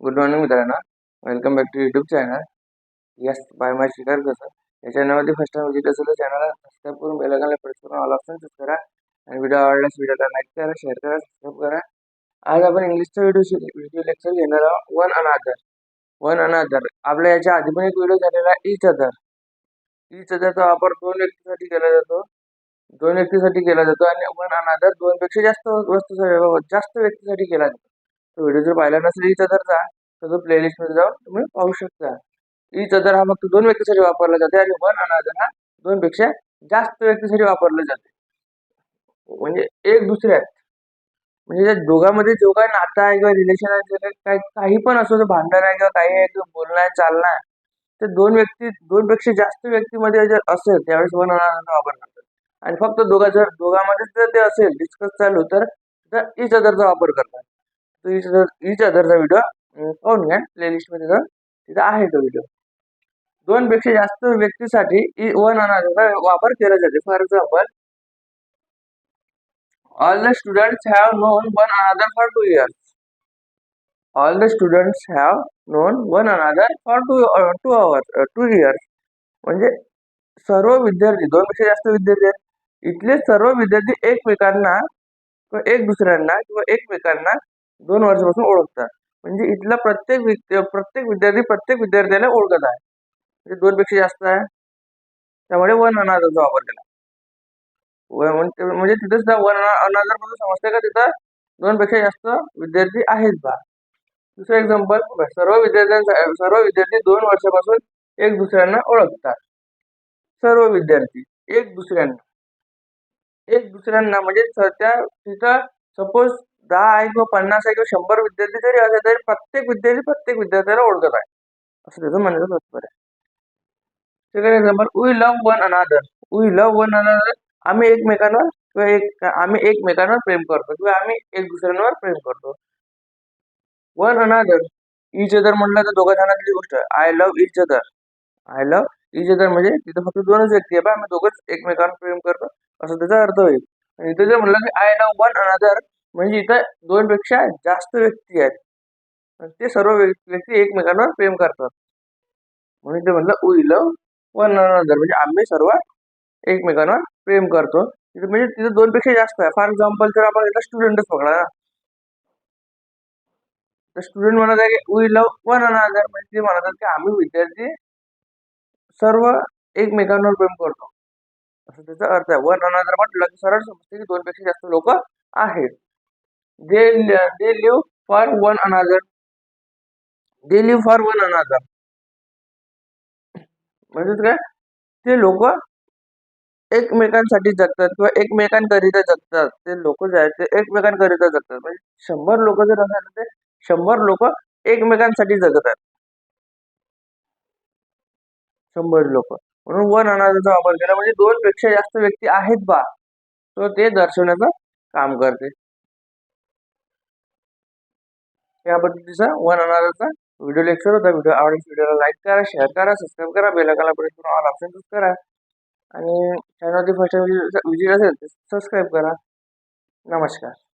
Good morning मित्रांनो. Welcome back to YouTube channel yes by my शिकार कसं या चॅनलमध्ये फर्स्ट टाइम विजिट असेल तर चॅनलला सबस्क्राईब करून बेलायकनला प्रेस करून ऑल ऑप्शन चूज करा. आणि व्हिडिओ आवडल्यास व्हिडिओला लाईक करा शेअर करा सबस्क्राईब करा. आज आपण इंग्लिशचा व्हिडिओ व्हिडिओ लेक्चर घेणार आहोत वन अनादर वन अनादर आपल्या याच्या आधी पण एक व्हिडिओ झालेला इच अदर इच अदरचा वापर दोन व्यक्तीसाठी केला जातो. दोन व्यक्तीसाठी केला जातो आणि वन अनादर दोनपेक्षा जास्त वस्तूसाठी जास्त व्यक्तीसाठी केला जातो. तो व्हिडिओ जर पाहिला नसेल इच अदरचा तर तो प्लेलिस्टमध्ये जाऊन तुम्ही पाहू शकता. ई अदर हा फक्त दोन व्यक्तीसाठी वापरला जाते आणि वन अनादर हा दोनपेक्षा जास्त व्यक्तीसाठी वापरला जाते म्हणजे एक दुसऱ्यात. म्हणजे त्या दोघांमध्ये जो काही नातं आहे किंवा रिलेशन आहे काही काही पण असो भांडण आहे किंवा काही आहे किंवा बोलणं आहे चालणं आहे ते दोन व्यक्ती दोनपेक्षा जास्त व्यक्तीमध्ये जर असेल त्यावेळेस वन अनादर वापर करतात. आणि फक्त दोघा जर दोघांमध्ये जर ते असेल डिस्कस चालू तर इच अदरचा वापर करतात. तो इच अदर इच अदरचा व्हिडिओ पाहून घ्या प्लेलिस्टमध्ये जाऊन. तिथं आहे तो व्हिडिओ दोनपेक्षा जास्त व्यक्तीसाठी वन अनादरचा वापर केला जाते. For example all the students have known one another for two years all the students have known one another for two two two two years uh, uh, म्हणजे सर्व विद्यार्थी दोनपेक्षा जास्त विद्यार्थी आहेत. इथले सर्व विद्यार्थी एकमेकांना किंवा एक दुसऱ्यांना किंवा एकमेकांना दोन वर्षापासून ओळखतात म्हणजे इथला प्रत्येक प्रत्येक विद्यार्थी प्रत्येक विद्यार्थ्याला ओळखत आहे. म्हणजे दोनपेक्षा जास्त आहे. त्यामुळे वन अनादरचा वापर केला. म्हणजे म्हणजे सुद्धा वन अनादर म्हणून समजते का तिथं दोनपेक्षा जास्त विद्यार्थी आहेत बा. दुसरं एक्झाम्पल सर्व विद्यार्थ्यांचा सर्व विद्यार्थी दोन वर्षापासून एक दुसऱ्यांना ओळखतात. सर्व विद्यार्थी एक दुसऱ्यांना. एक दुसऱ्यांना म्हणजे स- त्या तिथं सपोज दहा आहे किंवा पन्नास आहे किंवा शंभर विद्यार्थी जरी असेल तरी प्रत्येक विद्यार्थी प्रत्येक विद्यार्थ्याला ओळखत आहे. असं त्याचं म्हणण्याचं तात्पर्य आहे. Second example we love one another we love one another आम्ही एकमेकांवर किंवा एक आम्ही एकमेकांवर प्रेम करतो किंवा आम्ही एक दुसऱ्यांवर प्रेम करतो. वन अनादर इच अदर म्हणलं तर दोघा जणांतली गोष्ट. I love each other I love each other म्हणजे तिथं फक्त दोनच व्यक्ती आहे. बा आम्ही दोघंच एकमेकांवर प्रेम करतो. असं त्याचा अर्थ होईल. आणि इथं जर म्हणलं की आय लव्ह वन अनादर म्हणजे इथं दोनपेक्षा जास्त व्यक्ती आहेत. आणि ते सर्व व्यक्ती व्यक्ती एकमेकांवर प्रेम करतात. म्हणून ते म्हणलं उई लव वन अनदर म्हणजे आम्ही सर्व एकमेकांवर प्रेम करतो. तिथे म्हणजे तिथे दोनपेक्षा जास्त आहे. फॉर एक्झाम्पल जर आपण इथं स्टुडंटच पकडा ना तर स्टुडंट म्हणत आहे की वी वन अनदर म्हणजे ते म्हणतात की आम्ही विद्यार्थी सर्व एकमेकांवर प्रेम करतो. असं त्याचा अर्थ आहे. वन अनदर म्हटलं की सरळ समजते की दोनपेक्षा जास्त लोक आहेत. They, they live for one another. They live for one another. म्हणजेच काय? ते लोक एकमेकांसाठी जगतात किंवा एकमेकांकरिता जगतात. ते लोक जे आहेत ते एकमेकांकरिता जगतात. म्हणजे शंभर लोक जर असेल तर ते शंभर लोक एकमेकांसाठी जगत आहेत शंभर लोक. म्हणून वन अनाजाचा वापर केला. म्हणजे दोन पेक्षा जास्त व्यक्ती आहेत बा. तो ते दर्शवण्याचं काम करते. याबद्दलचा पद्धतीचा वन अनादरचा व्हिडिओ लेक्चर होता. व्हिडिओ आवडेल व्हिडिओला लाईक करा शेअर करा सबस्क्राईब करा. बेलाकाला प्रेस करून ऑल ऑप्शन चूज करा. आणि चॅनलवरती फर्स्ट विजिट असेल तर सबस्क्राईब करा. नमस्कार.